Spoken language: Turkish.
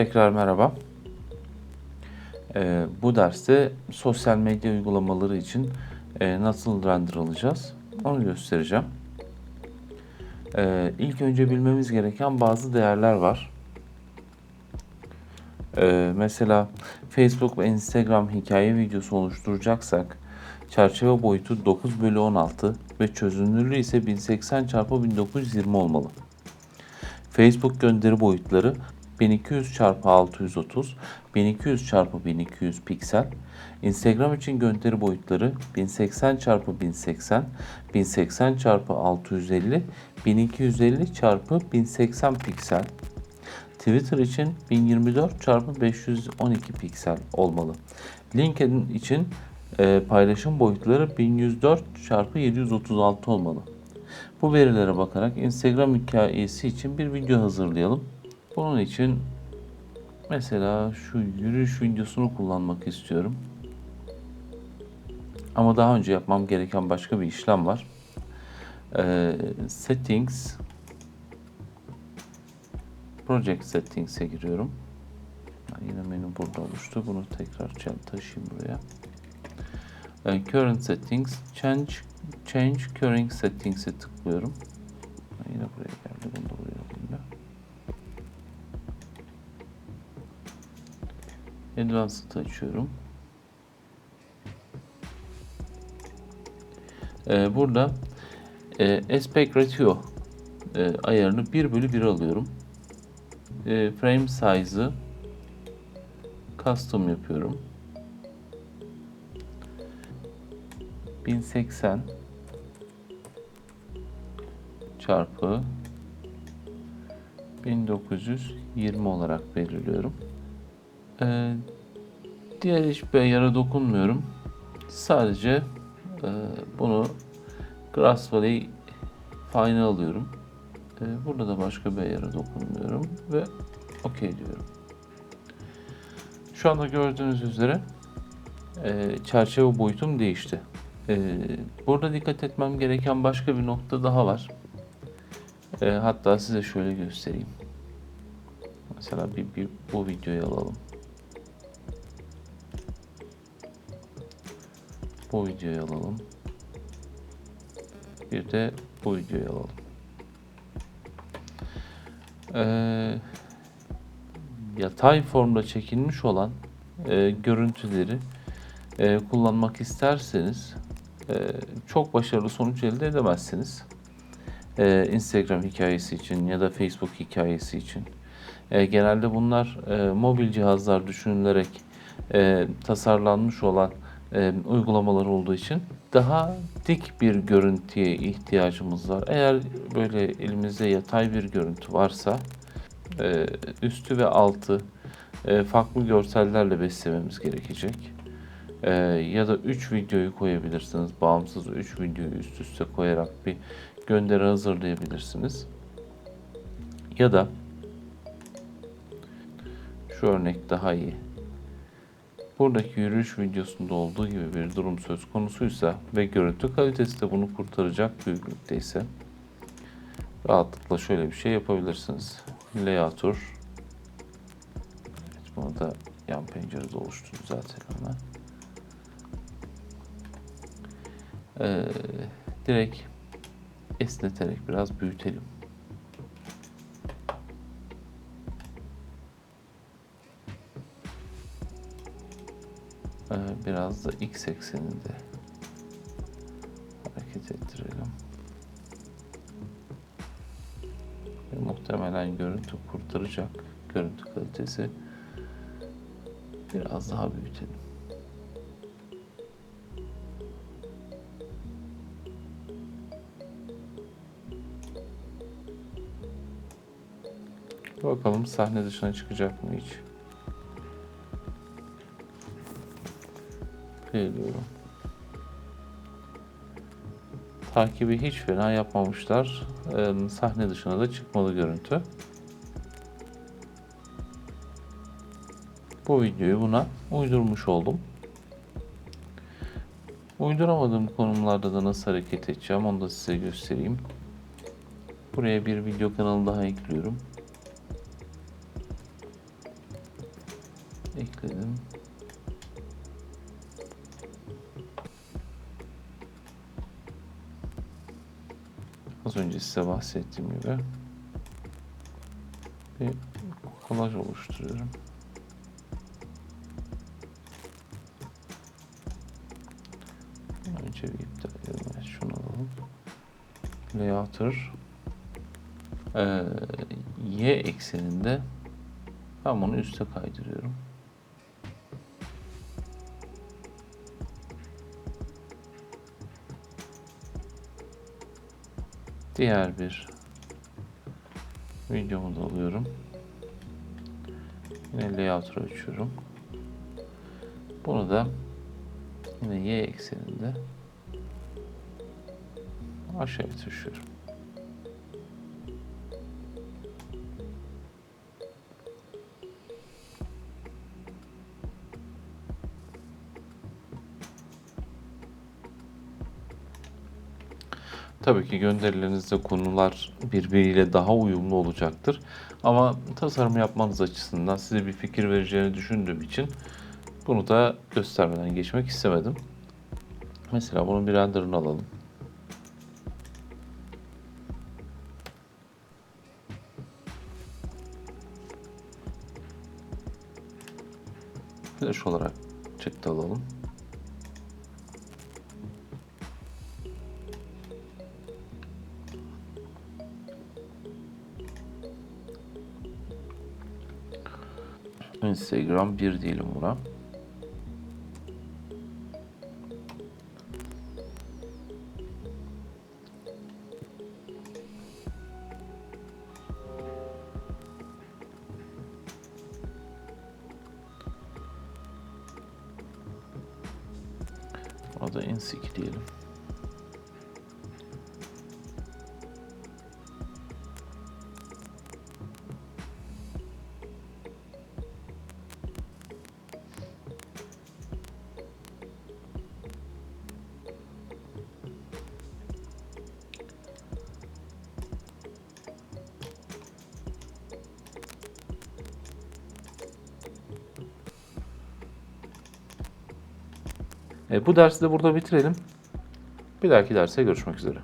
Tekrar merhaba. Ee, bu derste sosyal medya uygulamaları için e, nasıl render alacağız onu göstereceğim. Ee, ilk önce bilmemiz gereken bazı değerler var. Ee, mesela Facebook ve Instagram hikaye videosu oluşturacaksak çerçeve boyutu 9 bölü 16 ve çözünürlüğü ise 1080 x 1920 olmalı. Facebook gönderi boyutları 1200 x 630, 1200 x 1200 piksel. Instagram için gönderi boyutları 1080 x 1080, 1080 x 650, 1250 x 1080 piksel. Twitter için 1024 x 512 piksel olmalı. LinkedIn için e, paylaşım boyutları 1104 x 736 olmalı. Bu verilere bakarak Instagram hikayesi için bir video hazırlayalım. Bunun için mesela şu yürüyüş videosunu kullanmak istiyorum. Ama daha önce yapmam gereken başka bir işlem var. Ee, settings Project Settings'e giriyorum. Yine menü burada oluştu. Bunu tekrar taşıyayım buraya. Ee, current Settings Change Change Current Settings'e tıklıyorum. Yine buraya geldi. Bunu da buraya alayım ben. Advanced açıyorum. Ee, burada e, aspect ratio e, ayarını 1 bölü 1 alıyorum. E, frame size'ı custom yapıyorum. 1080 çarpı 1920 olarak belirliyorum. Ee, diğer hiçbir ayara dokunmuyorum. Sadece e, bunu Grass Valley Fine'ı alıyorum. E, burada da başka bir ayara dokunmuyorum ve OK diyorum. Şu anda gördüğünüz üzere e, çerçeve boyutum değişti. E, burada dikkat etmem gereken başka bir nokta daha var. E, hatta size şöyle göstereyim. Mesela bir, bir bu videoyu alalım. Bu videoyu alalım. Bir de bu videoyu alalım. Ee, yatay formda çekilmiş olan e, görüntüleri e, kullanmak isterseniz e, çok başarılı sonuç elde edemezsiniz. E, Instagram hikayesi için ya da Facebook hikayesi için. E, genelde bunlar e, mobil cihazlar düşünülerek e, tasarlanmış olan e, uygulamalar olduğu için daha dik bir görüntüye ihtiyacımız var. Eğer böyle elimizde yatay bir görüntü varsa e, üstü ve altı e, farklı görsellerle beslememiz gerekecek. E, ya da 3 videoyu koyabilirsiniz. Bağımsız 3 videoyu üst üste koyarak bir gönderi hazırlayabilirsiniz. Ya da şu örnek daha iyi. Buradaki yürüyüş videosunda olduğu gibi bir durum söz konusuysa ve görüntü kalitesi de bunu kurtaracak büyüklükteyse rahatlıkla şöyle bir şey yapabilirsiniz. Layout'ur. Evet, bunu da yan pencerede oluşturdu zaten hemen. Ee, direkt esneterek biraz büyütelim. Biraz da x ekseninde hareket ettirelim. Ve muhtemelen görüntü kurtaracak. Görüntü kalitesi biraz daha büyütelim. Bakalım sahne dışına çıkacak mı hiç? Geliyorum. Takibi hiç fena yapmamışlar. Ee, sahne dışına da çıkmalı görüntü. Bu videoyu buna uydurmuş oldum. Uyduramadığım konumlarda da nasıl hareket edeceğim onu da size göstereyim. Buraya bir video kanalı daha ekliyorum. Az önce size bahsettiğim gibi bir kolaj oluşturuyorum. Önce bir iptal edelim. Evet, şunu alalım. Layouter ee, y ekseninde ben bunu üste kaydırıyorum. Diğer bir videomu da alıyorum. Yine layouter'ı açıyorum. Bunu da yine y ekseninde aşağıya taşıyorum. Tabii ki gönderilerinizde konular birbiriyle daha uyumlu olacaktır. Ama tasarım yapmanız açısından size bir fikir vereceğini düşündüğüm için bunu da göstermeden geçmek istemedim. Mesela bunun bir renderını alalım. Flash olarak çıktı alalım. Instagram 1 diyelim buna. Buna da Ins2 diyelim. E, bu dersi de burada bitirelim. Bir dahaki derse görüşmek üzere.